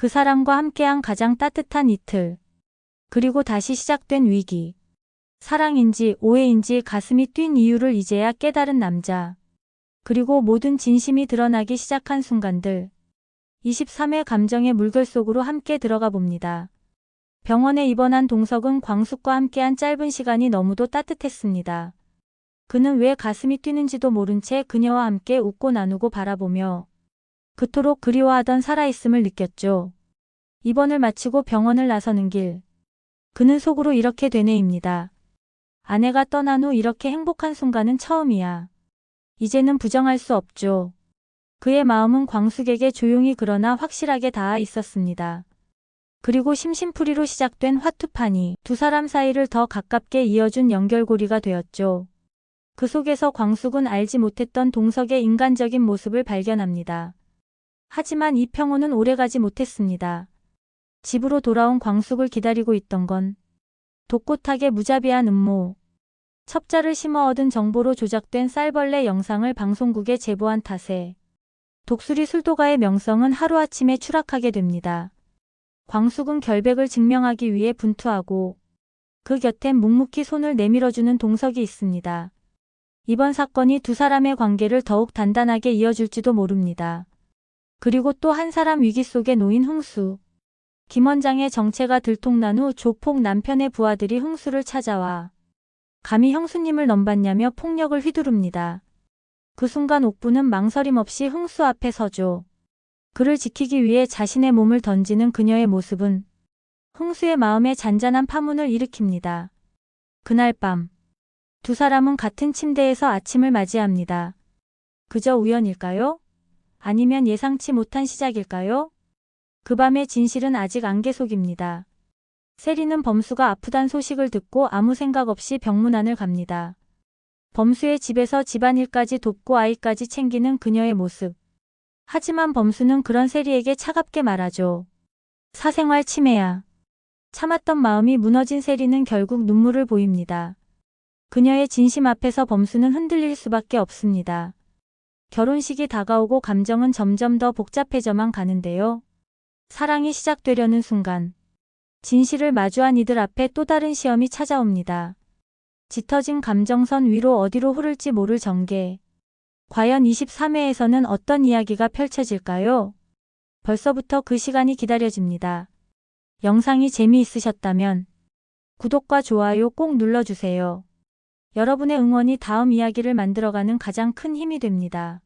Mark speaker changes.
Speaker 1: 그 사람과 함께한 가장 따뜻한 이틀. 그리고 다시 시작된 위기. 사랑인지 오해인지 가슴이 뛴 이유를 이제야 깨달은 남자. 그리고 모든 진심이 드러나기 시작한 순간들. 23회 감정의 물결 속으로 함께 들어가 봅니다. 병원에 입원한 동석은 광숙과 함께한 짧은 시간이 너무도 따뜻했습니다. 그는 왜 가슴이 뛰는지도 모른 채 그녀와 함께 웃고 나누고 바라보며 그토록 그리워하던 살아있음을 느꼈죠. 입원을 마치고 병원을 나서는 길. 그는 속으로 이렇게 되뇌입니다. 아내가 떠난 후 이렇게 행복한 순간은 처음이야. 이제는 부정할 수 없죠. 그의 마음은 광숙에게 조용히 그러나 확실하게 닿아 있었습니다. 그리고 심심풀이로 시작된 화투판이 두 사람 사이를 더 가깝게 이어준 연결고리가 되었죠. 그 속에서 광숙은 알지 못했던 동석의 인간적인 모습을 발견합니다. 하지만 이평호는 오래가지 못했습니다. 집으로 돌아온 광숙을 기다리고 있던 건 독꽃하게 무자비한 음모. 첩자를 심어 얻은 정보로 조작된 쌀벌레 영상을 방송국에 제보한 탓에 독수리 술도가의 명성은 하루아침에 추락하게 됩니다. 광숙은 결백을 증명하기 위해 분투하고 그 곁엔 묵묵히 손을 내밀어주는 동석이 있습니다. 이번 사건이 두 사람의 관계를 더욱 단단하게 이어줄지도 모릅니다. 그리고 또 한 사람 위기 속에 놓인 흥수. 김 원장의 정체가 들통난 후 조폭 남편의 부하들이 흥수를 찾아와 감히 형수님을 넘봤냐며 폭력을 휘두릅니다. 그 순간 옥부는 망설임 없이 흥수 앞에 서죠. 그를 지키기 위해 자신의 몸을 던지는 그녀의 모습은 흥수의 마음에 잔잔한 파문을 일으킵니다. 그날 밤, 두 사람은 같은 침대에서 아침을 맞이합니다. 그저 우연일까요? 아니면 예상치 못한 시작일까요? 그 밤의 진실은 아직 안개 속입니다. 세리는 범수가 아프단 소식을 듣고 아무 생각 없이 병문 안을 갑니다. 범수의 집에서 집안일까지 돕고 아이까지 챙기는 그녀의 모습. 하지만 범수는 그런 세리에게 차갑게 말하죠. 사생활 침해야. 참았던 마음이 무너진 세리는 결국 눈물을 보입니다. 그녀의 진심 앞에서 범수는 흔들릴 수밖에 없습니다. 결혼식이 다가오고 감정은 점점 더 복잡해져만 가는데요. 사랑이 시작되려는 순간 진실을 마주한 이들 앞에 또 다른 시험이 찾아옵니다. 짙어진 감정선 위로 어디로 흐를지 모를 전개. 과연 23회에서는 어떤 이야기가 펼쳐질까요? 벌써부터 그 시간이 기다려집니다. 영상이 재미있으셨다면 구독과 좋아요 꼭 눌러주세요. 여러분의 응원이 다음 이야기를 만들어가는 가장 큰 힘이 됩니다.